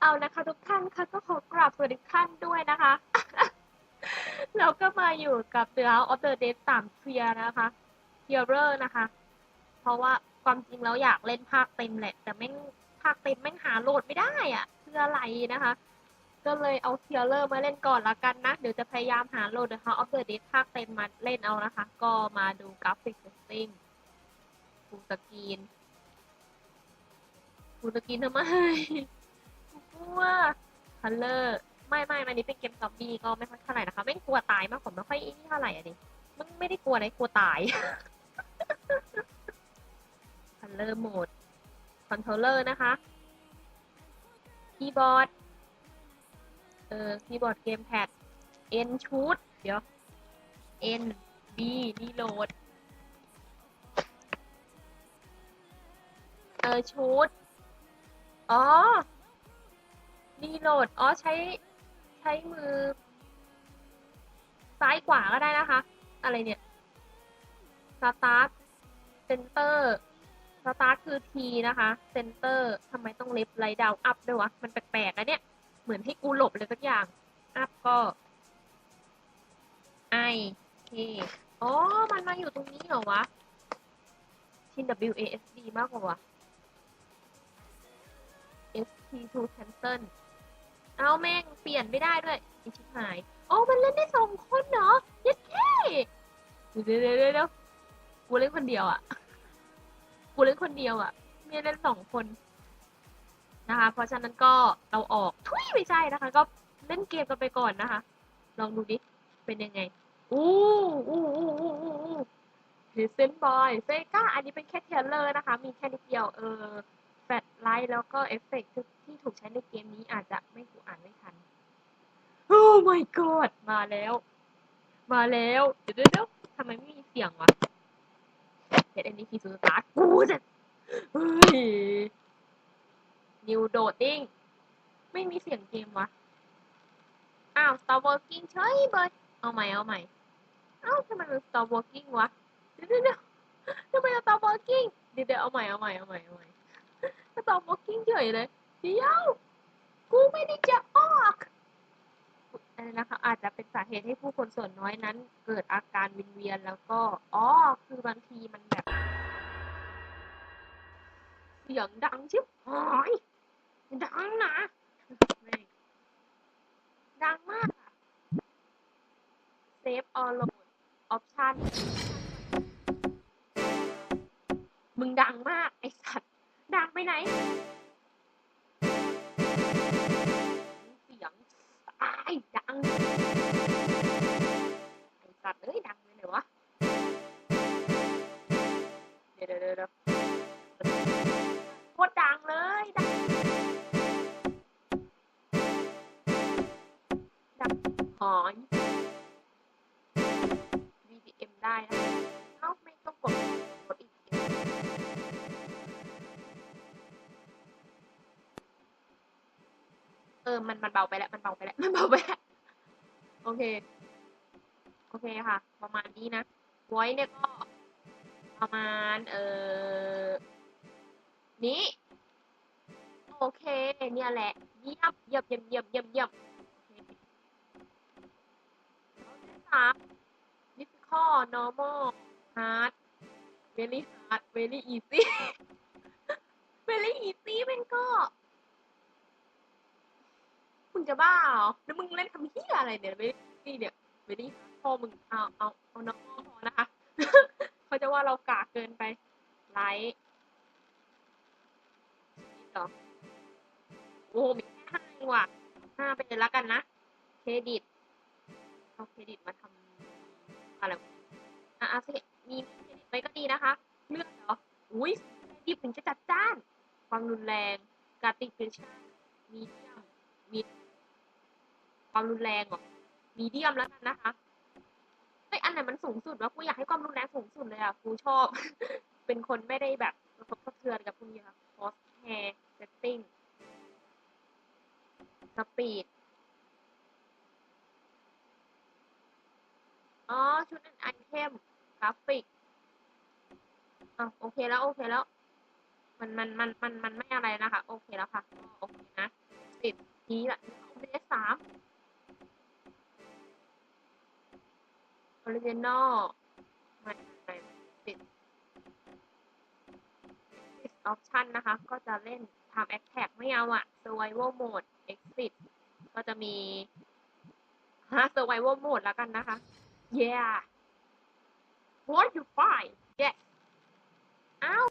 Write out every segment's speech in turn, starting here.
เอานะคะทุกท่านค่ะก็ขอกราบสวัสดีทุกท่านด้วยนะคะเราก็มาอยู่กับ The House of the Dead สามเทียนะคะเทียเรอร์นะคะ เพราะว่าความจริงแล้วอยากเล่นภาคเต็มแหละ แต่แม่งภาคเต็มแม่งหาโหลดไม่ได้อะคืออะไรนะคะ ก็เลยเอาเทียเรอร์มาเล่นก่อนละกันนะ เดี๋ยวจะพยายามหาโหลด The House of the Dead ภาคเต็มมาเล่นเอานะคะ ก็มาดูกราฟิกเซตติ้งฟูสกรีนฟูสกรีนทำไม กลัวคัลเลอร์ไม่ไม่อันนี้เป็นเกมซอมบี้ก็ไม่ค่อยเท่าไหร่นะคะ ไม่กลัวตายมากผมไม่ค่อยนี่เท่าไหร่อะดิมันไม่ได้กลัวอะไรกลัวตายคัลเลอร์โหมดคอนโทรลเลอร์นะคะคีย์บอร์ดเออคีย์บอร์ดเกมแพด N ชุดเดี๋ยว N B รีโหลดเออชุดอ๋อ รีโหลด อ๋อใช้ใช้มือ ซ้ายขวาก็ได้นะคะ อะไรเนี่ยสตาร์ทเซนเตอร์สตาร์ทคือ T นะคะเซนเตอร์ทำไมต้องเล็บไลดาวอัพด้วยวะ มันแปลกๆนะเนี่ย เหมือนให้กูหลบเลยสักอย่าง อัพก็ I K อ๋อ มันมาอยู่ตรงนี้เหรอวะ ชิน W A S D มากกว่าวะ S T to cancel เอาแม่งเปลี่ยนไม่ได้ด้วยไอชิบหายโอ้มันเล่นได้สองคนเหรอเยัดแค่เดี๋ยวเดี๋ยวเดี๋ยวกูเล่นคนเดียวอะกูเล่นคนเดียวอะ่ะไม่ได้เล่นสองคนนะคะ เพราะฉะนั้นก็เราออกทุยไม่ใช่นะคะ ก็เล่นเกมกันไปก่อนนะคะ ลองดูดิเป็นยังไงอู้อู้อู้อู้อู้อู้เพเซนบอยเซก้าอันนี้เป็นแค่เทเลอร์นะคะ มีแค่นิดเดียวเออ แฟลชไลท์แล้วก็เอฟเฟกต์ที่ถูกใช้ในเกมนี้อาจจะไม่ถูกอ่านไม่ทัน โอ้ my god มาแล้ว มาแล้ว เดี๋ยวเดี๋ยวทำไมไม่มีเสียงวะเห็นอันนี้คือสตากูจะเฮ้ยนิวโดดดิ้งไม่มีเสียงเกมวะ อ้าว Star Walking เฉยเบยเอาใหม่ เอาใหม่ เอ้าทำไมมัน Star Walking วะ เดี๋ยวเดี๋ยวทำไมมัน Star Walking เดี๋ยวเดี๋ยวเอาใหม่ เอาใหม่ เอาใหม่ เอาใหม่ Star Walking เฉยเลยเดี๋ยวกูไม่ได้จะออกอะไรนะคะอาจจะเป็นสาเหตุให้ผู้คนส่วนน้อยนั้น เกิดอาการวินเวียนแล้วก็อ๋อคือบางทีมันแบบ เสียงดังชิบหายดังนะดังมากอะเซฟออโหลดออปชันมึงดังมาก ไอสัตว์ ดังไปไหนเสียงตายดังไอสัตว์เอ้ยดังไปไหนวะ เดี๋ยวเดี๋ยวเดี๋ยวโคตรดังเลยดังดังหอย BGM ได้นะ ออ มันมันเบาไปแล้ว มันเบาไปแล้ว มันเบาไปแล้ว โอเค โอเคค่ะ ประมาณนี้นะไว้เนี่ยก็ประมาณ เออนี้ โอเค เนี่ยแหละ เยี่ยมเยี่ยมเยี่ยมเยี่ยมเยี่ยมเยี่ยมคแล้วที่สาม difficult normal hard very hard very easy very easy มันก็ จะบ้าเหรอแล้วมึงเล่นทำเฮียอะไรเนี่ย very easy เนี่ย very hard พอมึงเอาเอาเอา normal พอนะคะ เขาจะว่าเรากากเกินไปไลท์เหรอโอ้โหมีแค่ห้าเองว่ะห้าไปเลยแล้วกันนะ เครดิต เอาเครดิตมาทำอะไร อะอะมีเครดิตไปก็ดีนะคะ เลือกเหรอ อุ้ยเครดิตถึงจะจัดจ้าน ความรุนแรง การติดเชื้อมีเดียมมี ความรุนแรงเหรอมีเดียมแล้วกันนะคะเฮ้ยอันไหนมันสูงสุดวะกูอยากให้ความรุนแรงสูงสุดเลยอะกูชอบ เป็นคนไม่ได้แบบกระทบกระเทือนกับพวกนี้ค่ะ cost hair setting สปีดอ๋อ ชุดไอเทมกราฟิกอะโอเคแล้ว โอเคแล้ว มันมันมันมันมันไม่อะไรนะคะ โอเคแล้วค่ะ โอเคนะ ติดนี้แหละเพลสสาม ออริจินอลไม่ไม่ปิดปิดออปชันนะคะ ก็จะเล่น Time Attack ไม่เอาอะ Survival Mode Exit ก็จะมีฮะ Survival Mode แล้วกันนะคะ Yeah What you find Yes อ้าว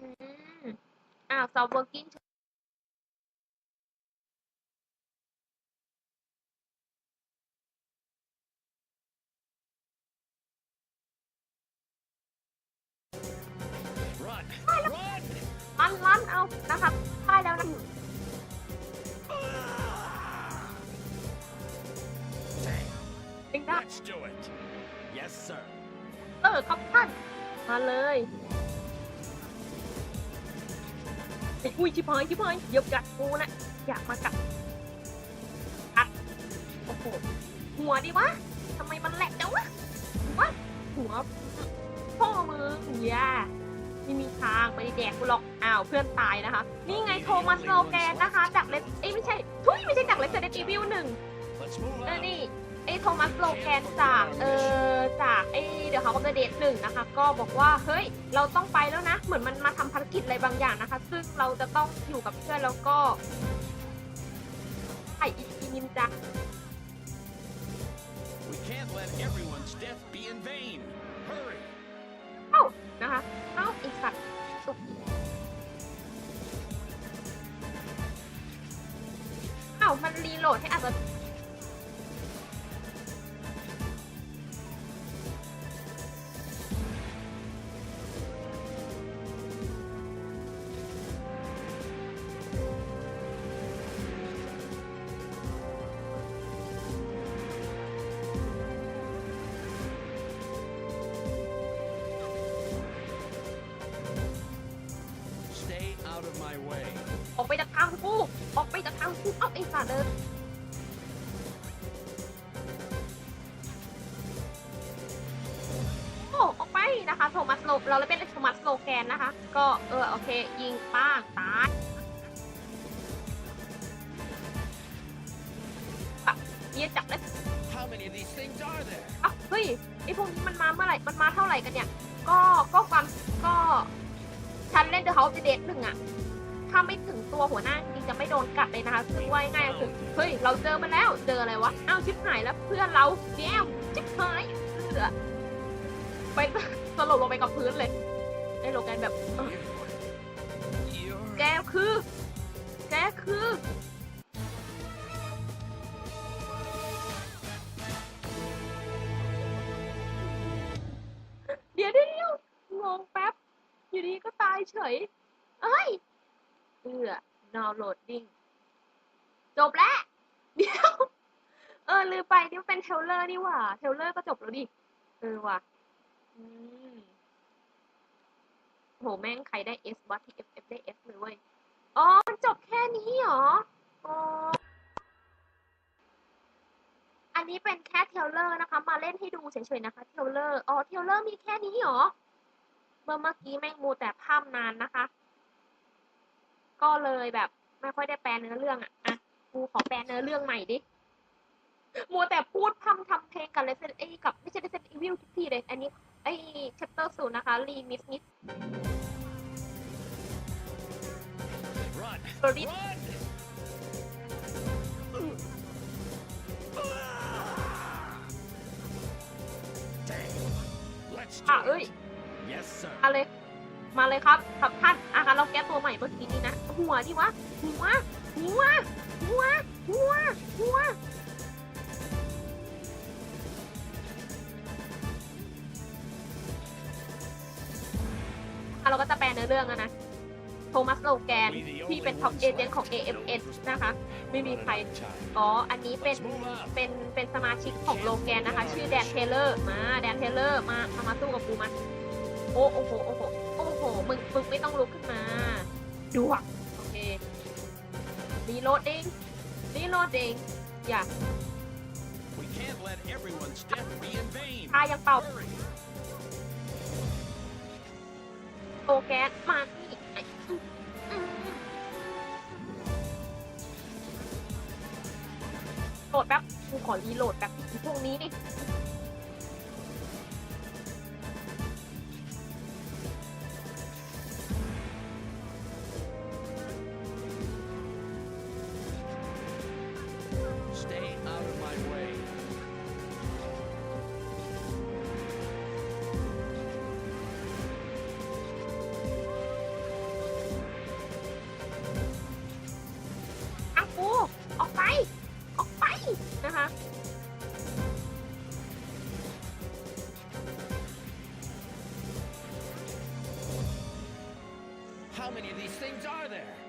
อืม อ้าว stop working Run! Run! ลั่นลั่นเอานะครับได้แล้วนะ เองได้ Let's do it. Yes, sir. เออครับท่าน มาเลย ไอ้อุ้ยชิบหายชิบหายเดี๋ยวกัดกูนะอยากมากัดกัดโอ้โหหัวดิวะทำไมมันแหลกจังวะหัวหัวพ่อมึงอย่าไม่มีทางไปแดกกูหรอกอ้าวเพื่อนตายนะคะ นี่ไงโทมัสโลแกนนะคะจากเลสเอ้ยไม่ใช่ทุยไม่ใช่จากเลสเดนวิวหนึ่ง Let's move เออ out. นี่ ไอ้โทมัสโลแกนจากเออจากไอ้เดี๋ยวเขาก็จะเดทหนึ่งนะคะ ก็บอกว่าเฮ้ยเราต้องไปแล้วนะ เหมือนมันมาทำภารกิจอะไรบางอย่างนะคะ ซึ่งเราจะต้องอยู่กับเพื่อนแล้วก็ไออีกนินจา We can't let everyone's death be in vain. Hurry! เอ้านะคะเอ้าไอีสัตว์สุกเอ้ามันรีโหลดให้อาจจะ Stay เอ้าไอ้สัตว์เดินโอ้ออกไปนะคะ โทมัสโลเราเลยเป็นโทมัสโลแกนนะคะ ก็เออโอเค ยิงป้างตายอะเยียจับเลย How many of these things are there? อะเฮ้ยไอพวกนี้มันมาเมื่อไหร่ มันมาเท่าไหร่กันเนี่ย ก็ก็ความก็ฉันเล่นเดอะเฮาส์เดทหนึ่งอะ ถ้าไม่ถึงตัวหัวหน้าจริงจะไม่โดนกัดเลยนะคะคือว่าง่ายๆคือเฮ้ยเราเจอมันแล้วเจออะไรวะอ้าวชิบหายแล้วเพื่อนเราแก้วชิบหายเสือไปสลบลงไปกับพื้นเลยไอ้โลแกนแบบเออ You're แกคือแกคือเดี๋ยวเดี๋ยวเดี๋ยงงแป๊บ อยู่ดีก็ตายเฉย เอือ downloading จบแล้ว เดี๋ยว เออ ลืมไปนี่มันเป็นเทลเลอร์นี่หว่า เทลเลอร์ก็จบแล้วดิ เออว่ะอืมโห แม่งใครได้ S วัดที่ F F ได้ F เลยเว้ย อ๋อมันจบแค่นี้เหรอ อ๋อ อันนี้เป็นแค่เทลเลอร์นะคะ มาเล่นให้ดูเฉยๆนะคะ เทลเลอร์ อ๋อ เทลเลอร์มีแค่นี้เหรอ เมื่อเมื่อกี้แม่งมูแต่ภาพนานนะคะ ก็เลยแบบไม่ค่อยได้แปลเนื้อเรื่องอะอะกูขอแปลเนื้อเรื่องใหม่ดิมัวแต่พูดพร่ำทำเพลงกับ Resident เอ้ยกับไม่ใช่ Resident Evil ทุกทีเลย อันนี้ไอ้ chapter ศูนย์นะคะรีมิสนิด run! Sorry. Run! Let's อะ do เอ้ย it. Yes, sir. มาเลย มาเลยครับครับท่านอาการเราแก้ตัวใหม่เมื่อกี้นี้นะ หัวดิวะ หัว หัว หัว หัว หัวอะเราก็จะแปลเนื้อเรื่องอะนะ โทมัสโลแกน ที่เป็นท็อปเอเจนต์ของ AFS นะคะ ไม่มีใคร อ๋อ อันนี้เป็น เป็น เป็นสมาชิกของโลแกนนะคะ ชื่อแดนเทเลอร์ มา แดนเทเลอร์ มา มามาสู้กับกูมา โอ้โอ้โหโอ้โห มึงมึงไม่ต้องลุกขึ้นมาดูอะโอเครีโหลดเองรีโหลดเองอย่า We can't let everyone's death be in vain. ตายังเป่า Hurry. โตแก๊สมาที่ไอ้อื้ออื้อโหลดแป๊บกูขอรีโหลดแป๊บพวกนี้นี่ How many of these things are there?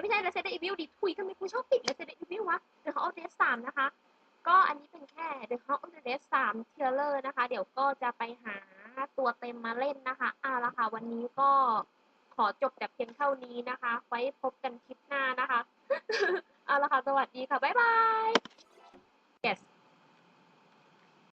ไม่ใช่ Resident Evil ดิทุยทำไมกูชอบติด Resident Evil วะ The House of Death 3 นะคะ ก็อันนี้เป็นแค่ The House of Dead 3 t r a i l e r นะคะ เดี๋ยวก็จะไปหาตัวเต็มมาเล่นนะคะอ่าละค่ะ วันนี้ก็ขอจบแต่เพียงเท่านี้นะคะ ไว้พบกันคลิปหน้านะคะเอาละค่ะ สวัสดีค่ะ บ๊ายบาย